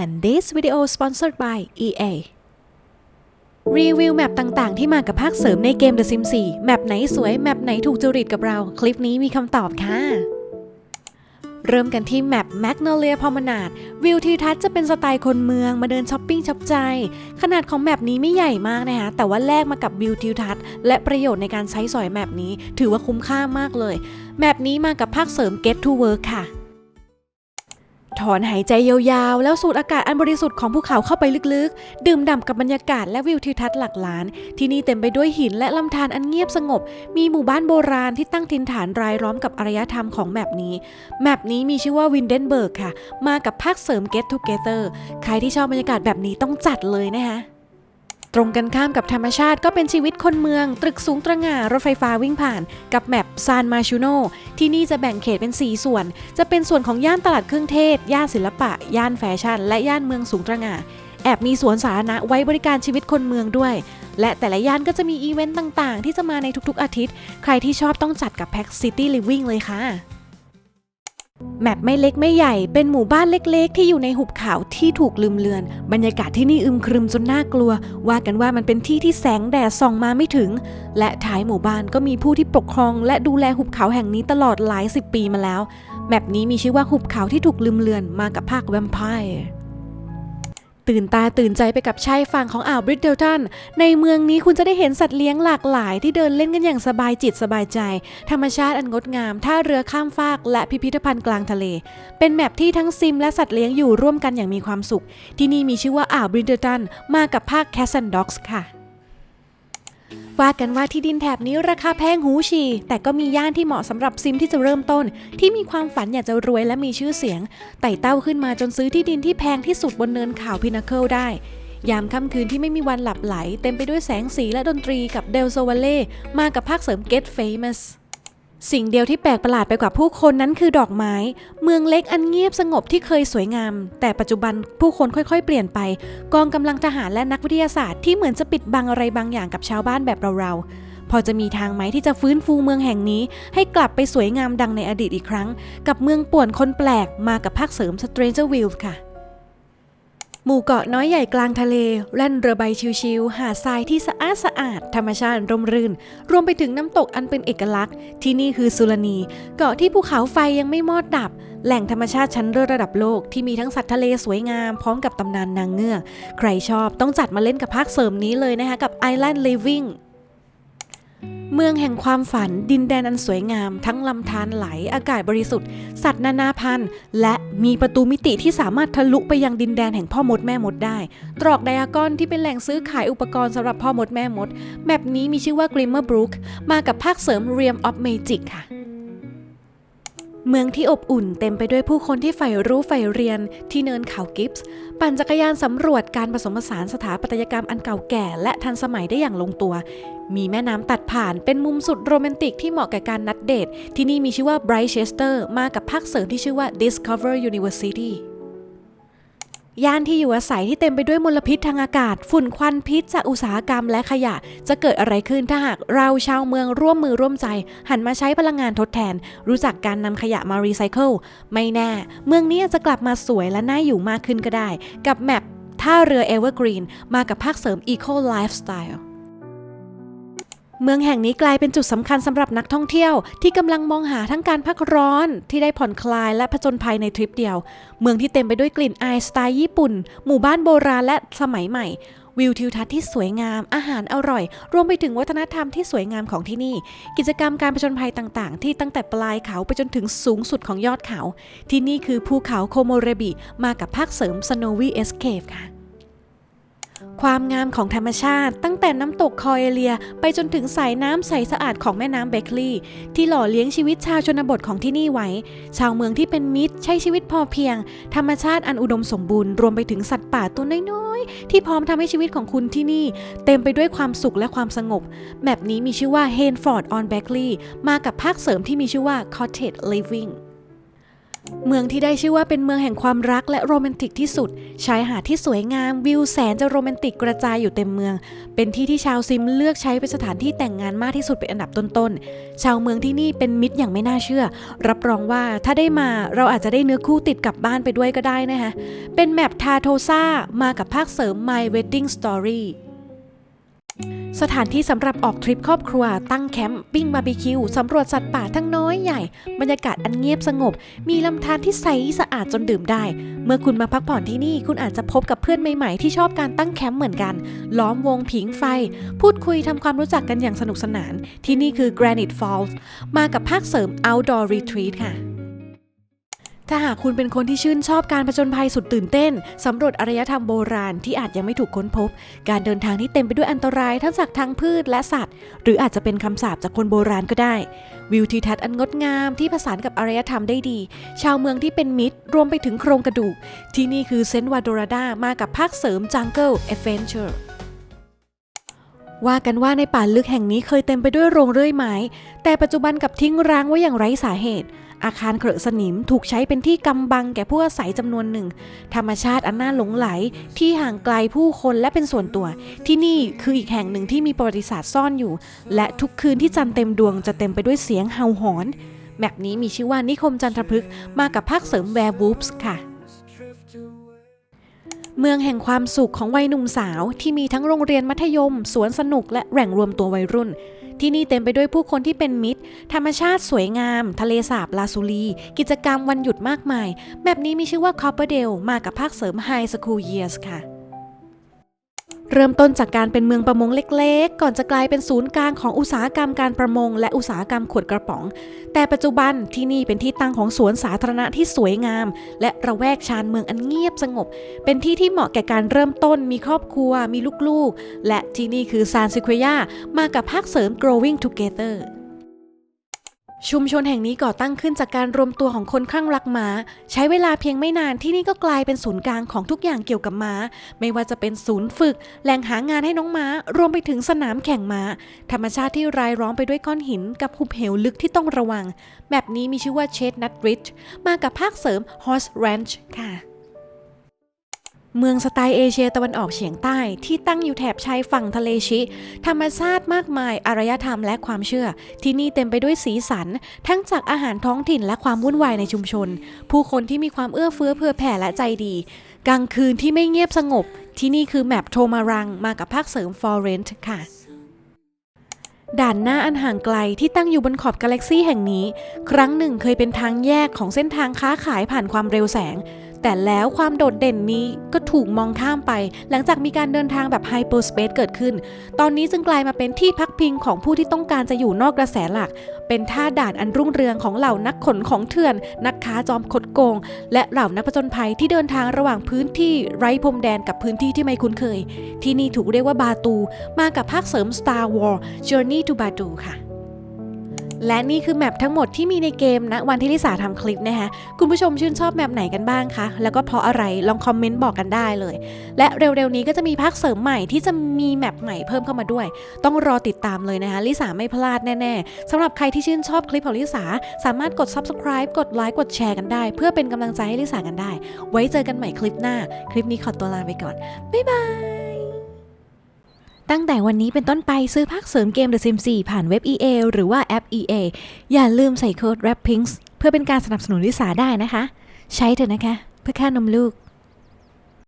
and this video sponsored by EA รีวิวแมปต่างๆ ที่มากับภาคเสริมในเกม The Sims 4 แมปไหนสวย แมปไหนถูกจริตกับเรา คลิปนี้มีคำตอบค่ะ เริ่มกันที่แมป Magnolia Promenade วิวทิวทัศน์จะเป็นสไตล์คนเมืองมาเดินช้อปปิ้งช็อปใจ ขนาดของแมปนี้ไม่ใหญ่มากนะคะ แต่ว่าแลกมากับวิวทิวทัศน์และประโยชน์ในการใช้สอยแมปนี้ ถือว่าคุ้มค่ามากเลย แมปนี้มากับภาคเสริม Get to Work ค่ะ ถอนหายใจยาวๆ แล้วสูดอากาศอันบริสุทธิ์ของภูเขาเข้าไปลึกๆ ดื่มด่ำกับบรรยากาศและวิวทิวทัศน์หลักล้าน ที่นี่เต็มไปด้วยหินและลำธารอันเงียบสงบ มีหมู่บ้านโบราณที่ตั้งถิ่นฐานรายล้อมกับอารยธรรมของแมปนี้แมปนี้มีชื่อว่าวินเดนเบิร์กค่ะ มากับภาคเสริม Get Together ใครที่ชอบบรรยากาศแบบนี้ต้องจัดเลยนะคะ ตรงกันข้ามกับธรรมชาติก็เป็นชีวิตคนเมืองตรึกสูงตระหง่ารถไฟฟ้าวิ่งผ่าน กับแมปซานมาชูโนที่นี่จะแบ่งเขตเป็น 4 ส่วน จะเป็นส่วนของย่านตลาดเครื่องเทศ ย่านศิลปะ ย่านแฟชั่น และย่านเมืองสูงตระหง่าแอบมีสวนสาธารณะไว้บริการชีวิตคนเมืองด้วย และแต่ละย่านก็จะมีอีเวนต์ต่างๆ ที่จะมาในทุกๆอาทิตย์ ใครที่ชอบต้องจัดกับแพ็กซิตี้ลิฟวิ่งเลยค่ะ แมปไม่เล็กไม่ใหญ่เป็นหมู่บ้านเล็กๆ ที่อยู่ในหุบเขาที่ถูกลืมเลือน บรรยากาศที่นี่อึมครึมจนน่ากลัว ว่ากันว่ามันเป็นที่ที่แสงแดดส่องมาไม่ถึง และท้ายหมู่บ้านก็มีผู้ที่ปกครอง และดูแลหุบเขาแห่งนี้ตลอดหลายสิบปีมาแล้ว แมปนี้มีชื่อว่าหุบเขาที่ถูกลืมเลือนมากับภาคแวมไพร์ ตื่นตาตื่นใจไปกับชายฝั่งของอ่าวบริดเดลตัน ในเมืองนี้คุณจะได้เห็นสัตว์เลี้ยงหลากหลายที่เดินเล่นกันอย่างสบายจิตสบายใจ ธรรมชาติอันงดงาม ท่าเรือข้ามฟากและพิพิธภัณฑ์กลางทะเล เป็นแมปที่ทั้งซิมและสัตว์เลี้ยงอยู่ร่วมกันอย่างมีความสุข ที่นี่มีชื่อว่าอ่าวบริดเดลตันมากับภาคแคสซันด็อกส์ค่ะ ว่ากันว่าที่ดินแถบนี้ราคาแพงหูฉี่แต่ก็มีย่านที่เหมาะสำหรับซิมที่จะเริ่มต้น ที่มีความฝันอยากจะรวยและมีชื่อเสียง ไต่เต้าขึ้นมาจนซื้อที่ดินที่แพงที่สุดบนเนินเขาพินาเคิลได้ ยามค่ำคืนที่ไม่มีวันหลับไหล เต็มไปด้วยแสงสีและดนตรีกับเดลโซวาเล่มากับภาคเสริม Get Famous สิ่ สิ่งเดียวที่แปลกประหลาดไปกว่าผู้คนนั้นคือดอกไม้ เมืองเล็กอันเงียบสงบที่เคยสวยงาม แต่ปัจจุบันผู้คนค่อยๆ เปลี่ยนไป กองกำลังทหารและนักวิทยาศาสตร์ที่เหมือนจะปิดบังอะไรบางอย่างกับชาวบ้านแบบเราๆ พอจะมีทางไหมที่จะฟื้นฟูเมืองแห่งนี้ ให้กลับไปสวยงามดังในอดีตอีกครั้ง กับเมืองป่วนคนแปลกมากับภาคเสริม Stranger w i l d ค่ะ หมู่เกาะน้อยใหญ่กลางทะเลแล่นเรือใบชิวๆ หาดทรายที่สะอาดสะอาด ธรรมชาติร่มรื่น รวมไปถึงน้ำตกอันเป็นเอกลักษณ์ ที่นี่คือสุลนี เกาะที่ภูเขาไฟยังไม่มอดดับ แหล่งธรรมชาติชั้นเลิศระดับโลกที่มีทั้งสัตว์ทะเลสวยงาม พร้อมกับตำนานนางเงือก ใครชอบต้องจัดมาเล่นกับภาคเสริมนี้เลยนะคะกับ Island Living เมืองแห่งความฝันดินแดนอันสวยงาม ทั้งลำธารไหลอากาศบริสุทธิ์ สัตว์นานาพันธุ์ และมีประตูมิติที่สามารถทะลุไปยังดินแดนแห่งพ่อมดแม่มดได้ ตรอกไดอากอนที่เป็นแหล่งซื้อขายอุปกรณ์สำหรับพ่อมดแม่มด แมปนี้มีชื่อว่า Glimmer Brook มากับภาคเสริม Realm of Magic ค่ะ เมืองที่อบอุ่นเต็มไปด้วยผู้คนที่ใฝ่รู้ใฝ่เรียนที่เนินเขากิฟส์ ปั่นจักรยานสำรวจการผสมผสานสถาปัตยกรรมอันเก่าแก่และทันสมัยได้อย่างลงตัว มีแม่น้ำตัดผ่านเป็นมุมสุดโรแมนติกที่เหมาะแก่การนัดเดท ที่นี่มีชื่อว่า Bright Chester มากับภาคเสริมที่ชื่อว่า Discover University ย่านที่อยู่อาศัยที่เต็มไปด้วยมลพิษทางอากาศ ฝุ่นควันพิษจากอุตสาหกรรมและขยะ จะเกิดอะไรขึ้นถ้าหากเราชาวเมืองร่วมมือร่วมใจ หันมาใช้พลังงานทดแทน รู้จักการนำขยะมารีไซเคิลไม่แน่ เมืองนี้จะกลับมาสวยและน่าอยู่มากขึ้นก็ได้ กับแมปท่าเรือเอเวอร์กรีนมากับภาคเสริม Eco Lifestyle เมืองแห่งนี้กลายเป็นจุดสำคัญสำหรับนักท่องเที่ยวที่กำลังมองหาทั้งการพักร้อนที่ได้ผ่อนคลายและผจญภัยในทริปเดียว เมืองที่เต็มไปด้วยกลิ่นอายสไตล์ญี่ปุ่น หมู่บ้านโบราณและสมัยใหม่ วิวทิวทัศน์ที่สวยงาม อาหารอร่อย รวมไปถึงวัฒนธรรมที่สวยงามของที่นี่ กิจกรรมการผจญภัยต่างๆ ที่ตั้งแต่ปลายเขาไปจนถึงสูงสุดของยอดเขา ที่นี่คือภูเขาโคโมเรบิมากับภาคเสริม Snowy Escape ค่ะ ความงามของธรรมชาติ ตั้งแต่น้ำตกคอยเอเลีย ไปจนถึงสายน้ำใสสะอาดของแม่น้ำเบคลีย์ที่หล่อเลี้ยงชีวิตชาวชนบทของที่นี่ไว้ ชาวเมืองที่เป็นมิตรใช้ชีวิตพอเพียง ธรรมชาติอันอุดมสมบูรณ์ รวมไปถึงสัตว์ป่าตัวน้อยๆ ที่พร้อมทำให้ชีวิตของคุณที่นี่ เต็มไปด้วยความสุขและความสงบแมปนี้มีชื่อว่า Hainford on Beckley มากับภาคเสริมที่มีชื่อว่า Cottage Living เมืองที่ได้ชื่อว่าเป็นเมืองแห่งความรักและโรแมนติกที่สุด ชายหาดที่สวยงามวิวแสนจะโรแมนติกกระจายอยู่เต็มเมือง เป็นที่ที่ชาวซิมเลือกใช้เป็นสถานที่แต่งงานมากที่สุดเป็นอันดับต้นๆ ชาวเมืองที่นี่เป็นมิตรอย่างไม่น่าเชื่อ รับรองว่าถ้าได้มาเราอาจจะได้เนื้อคู่ติดกลับบ้านไปด้วยก็ได้นะคะเป็นแมปทาโทซามากับภาคเสริม My Wedding Story สถานที่สำหรับออกทริปครอบครัว ตั้งแคมป์ปิ้งบาร์บีคิวสำรวจสัตว์ป่าทั้งน้อยใหญ่ บรรยากาศอันเงียบสงบ มีลำธารที่ใสสะอาดจนดื่มได้ เมื่อคุณมาพักผ่อนที่นี่คุณอาจจะพบกับเพื่อนใหม่ๆ ที่ชอบการตั้งแคมป์เหมือนกัน ล้อมวงผิงไฟ พูดคุยทำความรู้จักกันอย่างสนุกสนาน ที่นี่คือ Granite Falls มากับภาคเสริม Outdoor Retreat ค่ะ ถ้าหากคุณเป็นคนที่ชื่นชอบการผจญภัยสุดตื่นเต้น สำรวจอารยธรรมโบราณที่อาจยังไม่ถูกค้นพบ การเดินทางที่เต็มไปด้วยอันตรายทั้งจากทางพืชและสัตว์ หรืออาจจะเป็นคำสาปจากคนโบราณก็ได้ วิวทิวทัศน์อันงดงามที่ผสานกับอารยธรรมได้ดี ชาวเมืองที่เป็นมิตร รวมไปถึงโครงกระดูก ที่นี่คือเซนต์วาโดราดามากับภาคเสริม Jungle Adventure ว่ ว่ากันว่าในป่าลึกแห่งนี้เคยเต็มไปด้วยโรงเรื่อยไม้ แต่ปัจจุบันกับทิ้งร้างไว้อย่างไร้สาเหตุ อาคารเครือสนิมถูกใช้เป็นที่กำบังแก่ผู้อาศัยจำนวนหนึ่ง ธรรมชาติอันน่าหลงไหลที่ห่างไกลผู้คนและเป็นส่วนตัว ที่นี่คืออีกแห่งหนึ่งที่มีประวัติศาสตร์ซ่อนอยู่ และทุกคืนที่จันเต็มดวงจะเต็มไปด้วยเสียงเห่าหอนแมปนี้มีชื่อว่านิคมจันทรพฤกษ์มากับภาคเสริมแวร์วูฟส์ค่ะ เมืองแห่งความสุขของวัยหนุ่มสาวที่มีทั้งโรงเรียนมัธยม สวนสนุกและแหล่งรวมตัววัยรุ่น ที่นี่เต็มไปด้วยผู้คนที่เป็นมิตร ธรรมชาติสวยงาม ทะเลสาบลาซูลี กิจกรรมวันหยุดมากมาย แบบนี้มีชื่อว่าคอปเปอร์เดลมากับภาคเสริมไฮสคูลเยียสค่ะ เริ่มต้นจากการเป็นเมืองประมงเล็กๆ ก่อนจะกลายเป็นศูนย์กลางของอุตสาหกรรมการประมง และอุตสาหกรรมขวดกระป๋อง แต่ปัจจุบันที่นี่เป็นที่ตั้งของสวนสาธารณะที่สวยงาม และระแวกชานเมืองอันเงียบสงบ เป็นที่ที่เหมาะแก่การเริ่มต้นมีครอบครัว มีลูกๆ และที่นี่คือซานซิค e ยามากับภาคเสริม Growing Together ชุมชนแห่งนี้ก่อตั้งขึ้นจากการรวมตัวของคนคลั่งรักม้า ใช้เวลาเพียงไม่นานที่นี่ก็กลายเป็นศูนย์กลางของทุกอย่างเกี่ยวกับม้า ไม่ว่าจะเป็นศูนย์ฝึก แหล่งหางานให้น้องม้า รวมไปถึงสนามแข่งม้า ธรรมชาติที่รายล้อมไปด้วยก้อนหินกับหุบเหวลึกที่ต้องระวัง แบบนี้มีชื่อว่าเชดนัทริชมากับภาคเสริม Horse Ranch ค่ะ เมืองสไตล์เอเชียตะวันออกเฉียงใต้ที่ตั้งอยู่แถบชายฝั่งทะเลชิ ธรรมชาติมากมายอารยธรรมและความเชื่อ ที่นี่เต็มไปด้วยสีสัน ทั้งจากอาหารท้องถิ่นและความวุ่นวายในชุมชน ผู้คนที่มีความเอื้อเฟื้อเผื่อแผ่และใจดี กลางคืนที่ไม่เงียบสงบ ที่นี่คือแมปโทมารังมากับภาคเสริมฟอร์เรนต์ค่ะด่านหน้าอันห่างไกลที่ตั้งอยู่บนขอบกาแล็กซีแห่งนี้ ครั้งหนึ่งเคยเป็นทางแยกของเส้นทางค้าขายผ่านความเร็วแสง แต่แล้วความโดดเด่นนี้ก็ถูกมองข้ามไป หลังจากมีการเดินทางแบบไฮเปอร์สเปซเกิดขึ้น ตอนนี้จึงกลายมาเป็นที่พักพิงของผู้ที่ต้องการจะอยู่นอกกระแสหลัก เป็นท่าด่านอันรุ่งเรืองของเหล่านักขนของเถื่อน นักค้าจอมคดโกง และเหล่านักผจญภัยที่เดินทางระหว่างพื้นที่ไร้พรมแดนกับพื้นที่ที่ไม่คุ้นเคย ที่นี่ถูกเรียกว่าบาตู มากับภาคเสริม Star Wars Journey to Batu ค่ะ และนี่คือแมปทั้งหมดที่มีในเกมนะวันที่ลิสาทำคลิปนะคะคุณผู้ชมชื่นชอบแมปไหนกันบ้างคะ แล้วก็เพราะอะไรลองคอมเมนต์บอกกันได้เลย และเร็วๆนี้ก็จะมีภาคเสริมใหม่ที่จะมีแมปใหม่เพิ่มเข้ามาด้วย ต้องรอติดตามเลยนะคะลิสาไม่พลาดแน่ๆสำหรับใครที่ชื่นชอบคลิปของลิสาสามารถกด subscribe กดไลค์กดแชร์กันได้ เพื่อเป็นกำลังใจให้ลิสากันได้ ไว้เจอกันใหม่คลิปหน้า คลิปนี้ขอตัวลาไปก่อนบ๊ายบาย ตั้งแต่วันนี้เป็นต้นไปซื้อภาคเสริมเกม The Sims 4 ผ่านเว็บ EA หรือว่าแอป EA อย่าลืมใส่โค้ด r a p p i n g s เพื่อเป็นการสนับสนุนลิสาได้นะคะ ใช้เถอะนะคะ เพื่อค่านมลูก